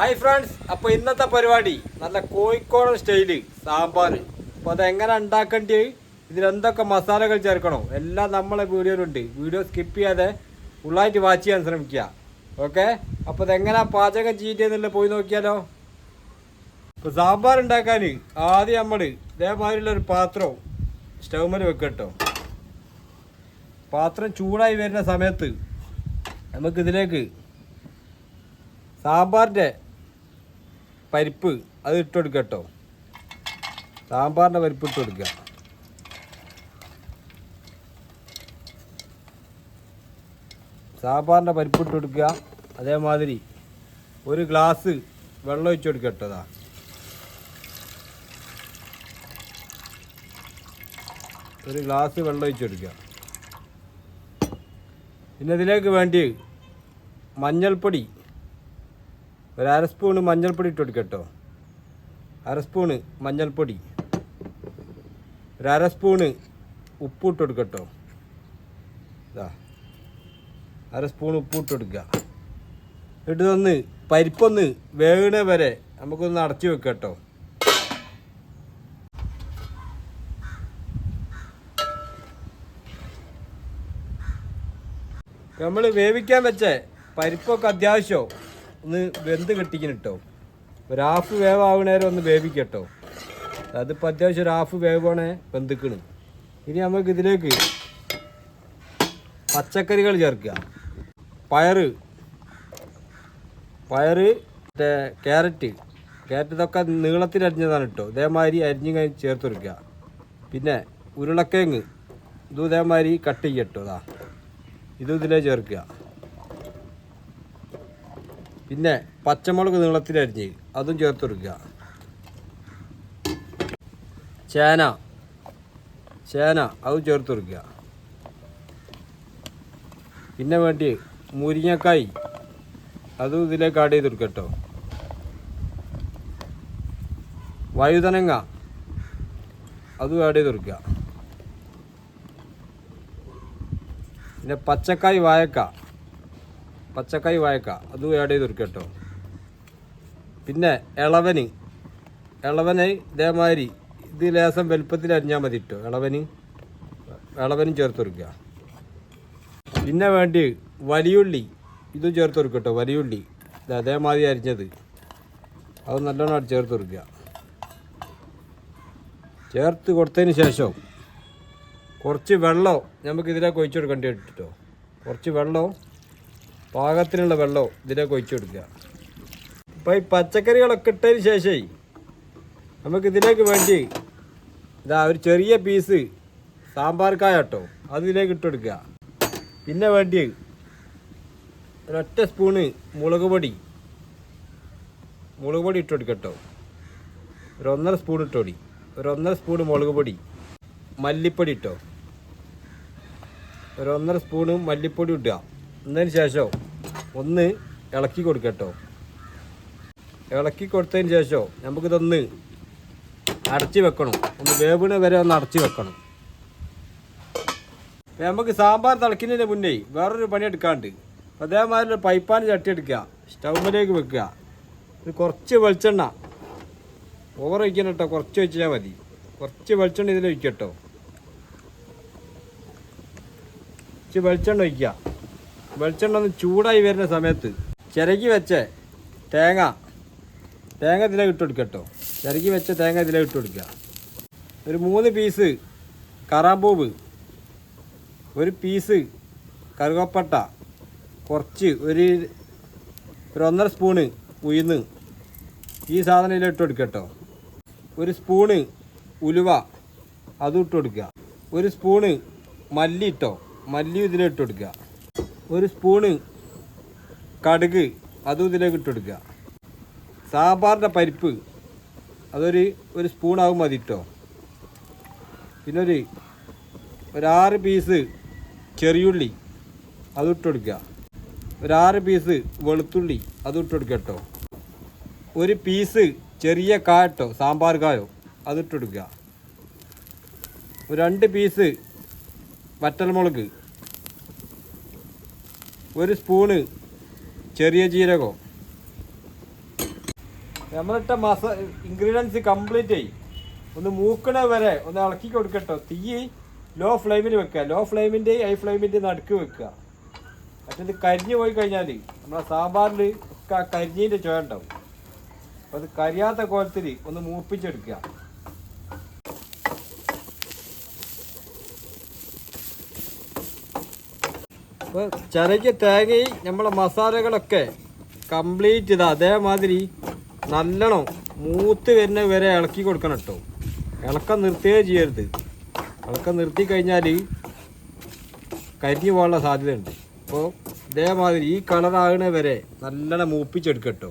Hi friends അപ്പോൾ ഇന്നത്തെ പരിപാടി നല്ല കോഴിക്കോടൻ സ്റ്റൈൽ സാമ്പാർ അപ്പോൾ അതെങ്ങനെ ഉണ്ടാക്കേണ്ടത് ഇതിലെന്തൊക്കെ മസാലകൾ ചേർക്കണോ? എല്ലാം നമ്മളെ വീഡിയോയിലുണ്ട്. വീഡിയോ സ്കിപ്പ് ചെയ്യാതെ ഫുള്ളായിട്ട് വാച്ച് ചെയ്യാൻ ശ്രമിക്കുക. ഓക്കെ അപ്പോൾ അതെങ്ങനെ പാചകം ചെയ്യുന്നതെന്നുള്ള പോയി നോക്കിയാലോ? ഇപ്പോൾ സാമ്പാർ ഉണ്ടാക്കാൻ ആദ്യം നമ്മൾ ഇതേമാതിരിയുള്ള ഒരു പാത്രം സ്റ്റൗമിൽ വെക്കട്ടോ പാത്രം ചൂടായി വരുന്ന സമയത്ത് നമുക്കിതിലേക്ക് സാമ്പാറിന്റെ പരിപ്പ് അത് ഇട്ട് കൊടുക്കുക കേട്ടോ. സാമ്പാറിന്റെ പരിപ്പ് ഇട്ട് കൊടുക്കുക സാമ്പാറിന്റെ പരിപ്പ് ഇട്ട് കൊടുക്കുക അതേമാതിരി ഒരു ഗ്ലാസ് വെള്ളം ഒഴിച്ചു കൊടുക്കുക കേട്ടോ അതാ ഒരു ഗ്ലാസ് വെള്ളം ഒഴിച്ചു കൊടുക്കുക പിന്നെ ഇതിലേക്ക് വേണ്ടി മഞ്ഞൾപ്പൊടി ഒരു അര സ്പൂണ് മഞ്ഞൾപ്പൊടി ഇട്ട് കൊടുക്കട്ടോ കേട്ടോ. അര സ്പൂണ് മഞ്ഞൾപ്പൊടി. ഒരു അര സ്പൂണ് ഉപ്പ് ഇട്ട് കൊടുക്കുക കേട്ടോ. ഇതാ അര സ്പൂൺ ഉപ്പ് ഇട്ട് കൊടുക്കുക ഇട്ട് തന്ന് പരിപ്പൊന്ന് വേകണ വരെ നമുക്കൊന്ന് അടച്ചു വെക്കട്ടോ കേട്ടോ. നമ്മൾ വേവിക്കാൻ വെച്ച പരിപ്പൊക്കെ അത്യാവശ്യം ഒന്ന് വെന്ത് കെട്ടിക്കണം കേട്ടോ ഒരു ഹാഫ് വേവാവണേരം ഒന്ന് വേവിക്കട്ടോ അതിപ്പോൾ അത്യാവശ്യം ഒരു ഹാഫ് വേവാണേ വെന്തിക്കണ്. ഇനി നമുക്ക് ഇതിലേക്ക് പച്ചക്കറികൾ ചേർക്കുക പയറ് പയറ് മറ്റേ ക്യാരറ്റ്. ക്യാരറ്റ് ഇതൊക്കെ നീളത്തിൽ അരിഞ്ഞതാണ് കേട്ടോ ഇതേമാതിരി അരിഞ്ഞ് കഴിഞ്ഞ് ചേർത്ത് കൊടുക്കുക പിന്നെ ഉരുളക്കിഴങ്ങ്. ഇതും ഇതേമാതിരി കട്ട് ചെയ്യട്ടോ ഇതാ ഇതും ഇതിലേ ചേർക്കുക പിന്നെ പച്ചമുളക് നീളത്തിൽ അതും ചേർത്ത് കൊടുക്കുക. ചേന. ചേന അതും ചേർത്ത് കൊടുക്കുക. പിന്നെ വേണ്ടി മുരിങ്ങക്കായി അതും ഇതിലേക്ക് ആഡ് ചെയ്ത് കൊടുക്കുക കേട്ടോ വഴുതനങ്ങ അതും ആഡ് ചെയ്ത് കൊടുക്കുക. പിന്നെ പച്ചക്കായ് വായക്ക. പച്ചക്കായ് വായക്ക. അതും ആഡ് ചെയ്ത് കൊടുക്കുക കേട്ടോ. പിന്നെ ഇളവന് ഇളവന് ഇതേമാതിരി ഇത് ലേസം വലുപ്പത്തിൽ അരിഞ്ഞാൽ മതി കേട്ടോ ഇളവന് ഇളവനും ചേർത്ത് കൊടുക്കുക പിന്നെ വേണ്ടി വലിയുള്ളി. ഇതും ചേർത്ത് കൊടുക്കുക കേട്ടോ. വലിയുള്ളി. ഇത് അതേമാതിരി അരിഞ്ഞത്. അത് നല്ലോണം ചേർത്ത് കൊടുക്കുക ചേർത്ത് കൊടുത്തതിന് ശേഷം കുറച്ച് വെള്ളം നമുക്ക് ഇതിലേക്ക് ഒഴിച്ചു കൊടുക്കേണ്ടി കേട്ടോ കുറച്ച് വെള്ളം പാകത്തിനുള്ള വെള്ളം ഇതിലേക്ക് ഒഴിച്ചു കൊടുക്കുക. അപ്പോൾ ഈ പച്ചക്കറികളൊക്കെ ഇട്ടതിന് ശേഷമേ നമുക്ക് ഇതിലേക്ക് വേണ്ടി ഇതാ ഒരു ചെറിയ പീസ് സാമ്പാർ കായ കേട്ടോ. അത് ഇതിലേക്ക് ഇട്ട് കൊടുക്കുക. പിന്നെ വേണ്ടി ഒരൊറ്റ സ്പൂണ് മുളക് പൊടി. മുളക് പൊടി ഇട്ട് കൊടുക്കുക കേട്ടോ. ഒരു ഒന്നര സ്പൂൺ ഇട്ടോടി ഒരു ഒന്നര സ്പൂൺ മുളക് പൊടി. മല്ലിപ്പൊടി ഇട്ടോ. ഒരു ഒന്നര സ്പൂണ് മല്ലിപ്പൊടി ഇട്ടുക എന്നതിന് ശേഷം ഒന്ന് ഇളക്കി കൊടുക്കട്ടോ. ഇളക്കി കൊടുത്തതിന് ശേഷം നമുക്കിതൊന്ന് അടച്ച് വെക്കണം. ഒന്ന് വേവിന് വരെ ഒന്ന് അടച്ച് വെക്കണം. നമുക്ക് സാമ്പാർ തിളക്കുന്നതിന് മുന്നേ വേറൊരു പണി എടുക്കാണ്ട്. അതേമാതിരി ഒരു പൈപ്പാൻ ചട്ടി എടുക്കുക. സ്റ്റൗമിലേക്ക് വെക്കുക. കുറച്ച് വെളിച്ചെണ്ണ. ഓവർ വയ്ക്കണം കേട്ടോ. കുറച്ച് വെച്ചാൽ മതി. കുറച്ച് വെളിച്ചെണ്ണ ഇതിൽ വയ്ക്കട്ടോ കുറച്ച് വെളിച്ചെണ്ണ ഒഴിക്കുക. വെളിച്ചെണ്ണ ഒന്ന് ചൂടായി വരുന്ന സമയത്ത് ചിരകി വെച്ച തേങ്ങ തേങ്ങ ഇതിലേക്ക് ഇട്ട് കൊടുക്കുക കേട്ടോ. ചിരകി വെച്ച തേങ്ങ ഇതിലേക്ക് ഇട്ട് കൊടുക്കുക. ഒരു മൂന്ന് പീസ് കറാമ്പൂവ് ഒരു പീസ് കറുകപ്പട്ട കുറച്ച് ഒരു ഒരു ഒന്നര സ്പൂണ് ഉയർന്ന് ഈ സാധനം ഇതിൽ ഇട്ട് കൊടുക്കുക കേട്ടോ. ഒരു സ്പൂണ് ഉലുവ അതും ഇട്ട് കൊടുക്കുക. ഒരു സ്പൂണ് മല്ലി ഇട്ടോ മല്ലി ഇതിലിട്ട് കൊടുക്കുക. ഒരു സ്പൂണ് കടുക് അതും ഇതിലേക്ക് ഇട്ട് കൊടുക്കുക. സാമ്പാറിന്റെ പരിപ്പ് അതൊരു ഒരു സ്പൂണാവും മതി കേട്ടോ ഒരു ഒരാറ് പീസ് ചെറിയുള്ളി അത് ഇട്ട് കൊടുക്കുക. ഒരാറ് പീസ് വെളുത്തുള്ളി അത് ഇട്ട് കൊടുക്കുക കേട്ടോ ഒരു പീസ് ചെറിയ കായ കേട്ടോ സാമ്പാർ കായോ അതിട്ട് കൊടുക്കുക. ഒരു രണ്ട് പീസ് വറ്റൽമുളക് ഒരു സ്പൂണ് ചെറിയ ജീരകം നമ്മളിട്ട മസ ഇൻഗ്രീഡിയൻസ് കംപ്ലീറ്റ് ആയി. ഒന്ന് മൂക്കണ വരെ ഒന്ന് ഇളക്കി കൊടുക്കട്ടോ. തീ ലോ ഫ്ലെയിമിൽ വെക്കുക. ലോ ഫ്ലെയിമിന്റെ ഹൈ ഫ്ലെയിമിന്റെ നടുക്ക് വെക്കുക. മറ്റേത് കരിഞ്ഞു പോയി കഴിഞ്ഞാൽ നമ്മളെ സാമ്പാറിൽ കരിഞ്ഞതിന്റെ ചുവ ഉണ്ടാവും. അപ്പോൾ അത് കരിയാത്ത കോലത്തിൽ ഒന്ന് മൂപ്പിച്ചെടുക്കുക. അപ്പോൾ ചിലയ്ക്ക് തേങ്ങയും നമ്മളെ മസാലകളൊക്കെ കംപ്ലീറ്റ് ഇതാ. അതേമാതിരി നല്ലോണം മൂത്ത് വരുന്ന വരെ ഇളക്കി കൊടുക്കണം കേട്ടോ. ഇളക്കം നിർത്തുകയേ ചെയ്യരുത്. ഇളക്കം നിർത്തി കഴിഞ്ഞാൽ കരിഞ്ഞു പോകാനുള്ള സാധ്യതയുണ്ട്. അപ്പോൾ ഇതേമാതിരി ഈ കളറാകണ വരെ നല്ലോണം മൂപ്പിച്ചെടുക്കട്ടോ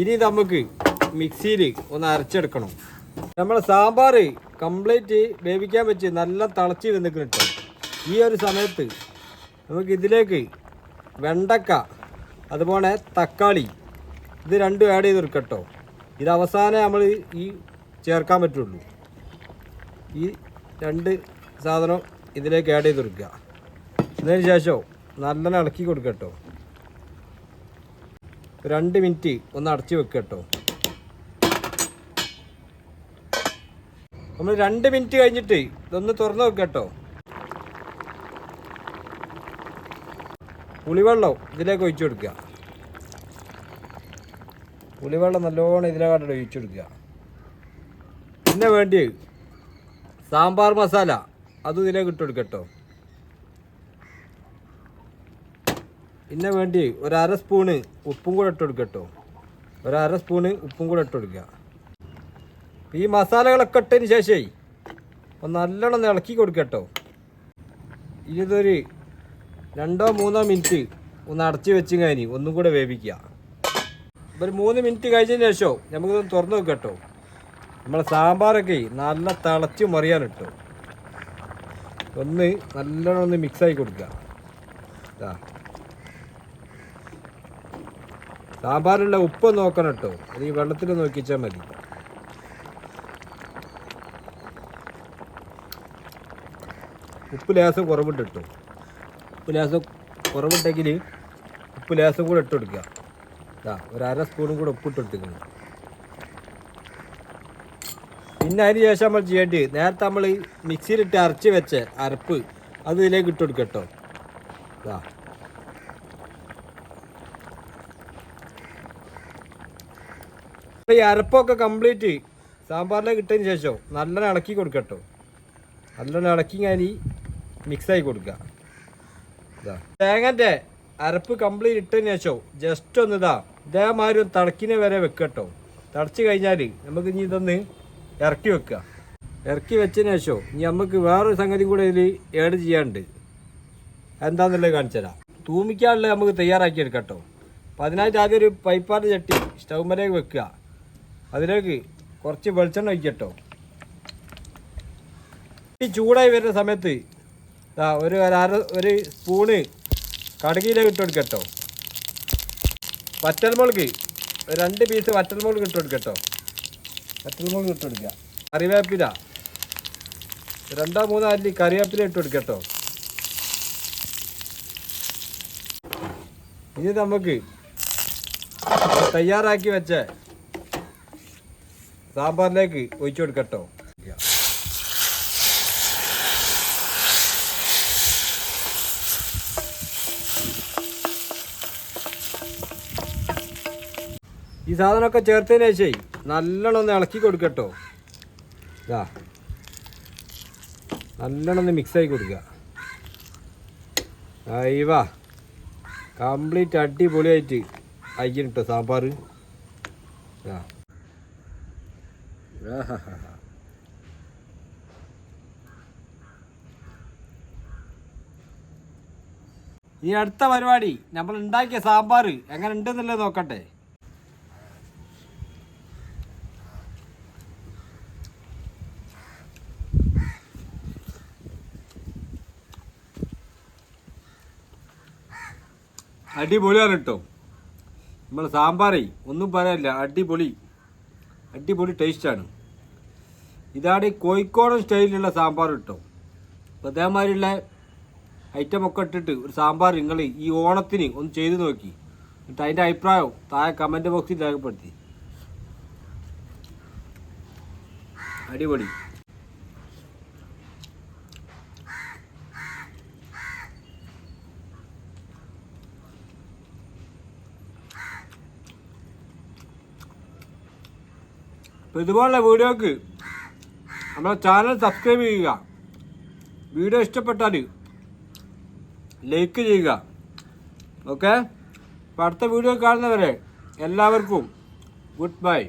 ഇനി നമുക്ക് മിക്സിയിൽ ഒന്ന് അരച്ചെടുക്കണം. നമ്മളെ സാമ്പാർ കംപ്ലീറ്റ് വേവിക്കാൻ വെച്ച് നല്ല തിളച്ച് വന്നിക്കണം കേട്ടോ. ഈ ഒരു സമയത്ത് നമുക്ക് ഇതിലേക്ക് വെണ്ടക്ക അതുപോലെ തക്കാളി ഇത് രണ്ടും ആഡ് ചെയ്ത് എടുക്കട്ടോ ഇത് അവസാനം നമ്മൾ ഈ ചേർക്കാൻ പറ്റുള്ളൂ. ഈ രണ്ട് സാധനം ഇതിലേക്ക് ആഡ് ചെയ്ത് കൊടുക്കുക. അതിന് ശേഷം നല്ലോണം ഇളക്കി കൊടുക്കട്ടോ. രണ്ട് മിനിറ്റ് ഒന്ന് അടച്ച് വെക്കട്ടോ. നമ്മൾ രണ്ട് മിനിറ്റ് കഴിഞ്ഞിട്ട് ഇതൊന്ന് തുറന്ന് വെക്കട്ടോ. പുളിവെള്ളം ഇതിലേക്ക് ഒഴിച്ചു കൊടുക്കുക. പുളിവെള്ളം നല്ലോണം ഇതിലേക്കാട്ട് ഒഴിച്ചു കൊടുക്കുക. പിന്നെ വേണ്ടി സാമ്പാർ മസാല അതും ഇതിലേക്ക് ഇട്ട് കൊടുക്കട്ടോ പിന്നെ വേണ്ടി ഒരു അര സ്പൂണ് ഉപ്പും കൂടെ ഇട്ട് കൊടുക്കട്ടോ ഒരു അര സ്പൂണ് ഉപ്പും കൂടെ ഇട്ട് കൊടുക്കുക. ഈ മസാലകളൊക്കെ ഇട്ടതിന് ശേഷമേ ഒന്ന് നല്ലോണം ഇളക്കി കൊടുക്കട്ടോ ഇതൊരു രണ്ടോ മൂന്നോ മിനിറ്റ് ഒന്ന് അടച്ചു വെച്ച് കഴിഞ്ഞ് ഒന്നും കൂടെ വേവിക്കുക. ഒരു മൂന്ന് മിനിറ്റ് കഴിഞ്ഞതിന് ശേഷം നമുക്കൊന്ന് തുറന്നു നോക്കാം കേട്ടോ. നമ്മളെ സാമ്പാറൊക്കെ നല്ല തിളച്ച് മറിയാൻ ഇട്ടോ. ഒന്ന് നല്ലോണം ഒന്ന് മിക്സായി കൊടുക്കുക. സാമ്പാറിന്റെ ഉപ്പ് നോക്കണം കേട്ടോ. അല്ലെങ്കിൽ വെള്ളത്തിൽ നോക്കിച്ചാൽ മതി. ഉപ്പ് ലേസം കുറവുണ്ട് കേട്ടോ ഉപ്പ് ലേസം കുറവുണ്ടെങ്കിൽ ഉപ്പ് കൂടെ ഇട്ട് കൊടുക്കുക ഇതാ ഒരു അര സ്പൂണും കൂടെ ഉപ്പിട്ട് കൊടുത്തിരിക്കുന്നു. പിന്നെ അതിന് ശേഷം നമ്മൾ ചെയ്യേണ്ടി നേരത്തെ നമ്മൾ മിക്സിയിലിട്ട് അരച്ച് വെച്ച അരപ്പ് അത് ഇതിലേക്ക് ഇട്ട് കൊടുക്കുക കേട്ടോ. ഇതാ ഈ അരപ്പൊക്കെ കംപ്ലീറ്റ് സാമ്പാറിലേക്ക് ഇട്ടതിന് ശേഷം നല്ലോണം ഇളക്കി കൊടുക്കട്ടോ നല്ലോണം ഇളക്കി ഞാൻ ഈ മിക്സായി കൊടുക്കുക. ഇതാ. തേങ്ങന്റെ അരപ്പ് കംപ്ലീറ്റ് ഇട്ടതിന് ശേഷം ജസ്റ്റ് ഒന്ന് ഇതാ. ഇതേമാതിരി ഒന്ന് തിളക്കിനെ വരെ വെക്കട്ടോ തിളച്ച് കഴിഞ്ഞാൽ നമുക്ക് ഇനി ഇതൊന്ന് ഇറക്കി വെക്കുക ഇറക്കി വെച്ചതിന് ശേഷം ഇനി നമുക്ക് വേറൊരു സംഗതി കൂടെ ഇതിൽ ഏഡ് ചെയ്യാണ്ട് എന്താണെന്നുള്ളത് കാണിച്ചു തരാം. തൂമിക്കാനുള്ളത് നമുക്ക് തയ്യാറാക്കി എടുക്കട്ടോ അപ്പോൾ അതിനായിട്ട് ആദ്യം ഒരു പൈപ്പാട്ട് ചട്ടി സ്റ്റൗമ്മലേക്ക് വെക്കുക. അതിലേക്ക് കുറച്ച് വെളിച്ചെണ്ണ ഒഴിക്കട്ടോ ഈ ചൂടായി വരുന്ന സമയത്ത് ഒരു അര ഒരു സ്പൂണ് കടുകിയിലേക്ക് ഇട്ട് കൊടുക്കട്ടോ. വറ്റൽമുളക് രണ്ട് പീസ് വറ്റൽമുളക് ഇട്ട് കൊടുക്കട്ടോ. വറ്റൽമുളക് ഇട്ട് കൊടുക്കുക. കറിവേപ്പില രണ്ടോ മൂന്നോ അല്ലി കറിവേപ്പില ഇട്ട് കൊടുക്കട്ടോ. ഇനി നമുക്ക് തയ്യാറാക്കി വെച്ച സാമ്പാറിലേക്ക് ഒഴിച്ചു കൊടുക്കട്ടോ. ഈ സാധനമൊക്കെ ചേർത്തതിന് ശേഷം നല്ലോണം ഒന്ന് ഇളക്കി കൊടുക്കട്ടോ. ഇതാ നല്ലോണം ഒന്ന് മിക്സായി കൊടുക്കുക. അയ്യവാ കംപ്ലീറ്റ് അടിപൊളിയായിട്ട് കേട്ടോ സാമ്പാർ. ഇനി അടുത്ത പരിപാടി. നമ്മൾ ഉണ്ടാക്കിയ സാമ്പാർ എങ്ങനെ ഉണ്ടെന്നുള്ളത് നോക്കട്ടെ. അടിപൊളിയാണ് കേട്ടോ നമ്മൾ സാമ്പാറേ ഒന്നും പറയാനില്ല അടിപൊളി. അടിപൊളി ടേസ്റ്റാണ്. ഇതാണ് കോഴിക്കോടൻ സ്റ്റൈലിലുള്ള സാമ്പാർ കിട്ടും അപ്പോൾ അതേമാതിരിയുള്ള ഐറ്റമൊക്കെ ഇട്ടിട്ട് ഒരു സാമ്പാർ നിങ്ങൾ ഈ ഓണത്തിന് ഒന്ന് ചെയ്ത് നോക്കി. എന്നിട്ട് അതിന്റെ അഭിപ്രായം താഴെ കമന്റ് ബോക്സിൽ രേഖപ്പെടുത്തി. അടിപൊളി. ഇതുപോലുള്ള വീഡിയോക്ക് നമ്മുടെ ചാനൽ സബ്സ്ക്രൈബ് ചെയ്യുക. വീഡിയോ ഇഷ്ടപ്പെട്ടാൽ ലൈക്ക് ചെയ്യുക. ഓക്കെ അടുത്ത വീഡിയോ കാണുന്നവരെ എല്ലാവർക്കും ഗുഡ് ബൈ.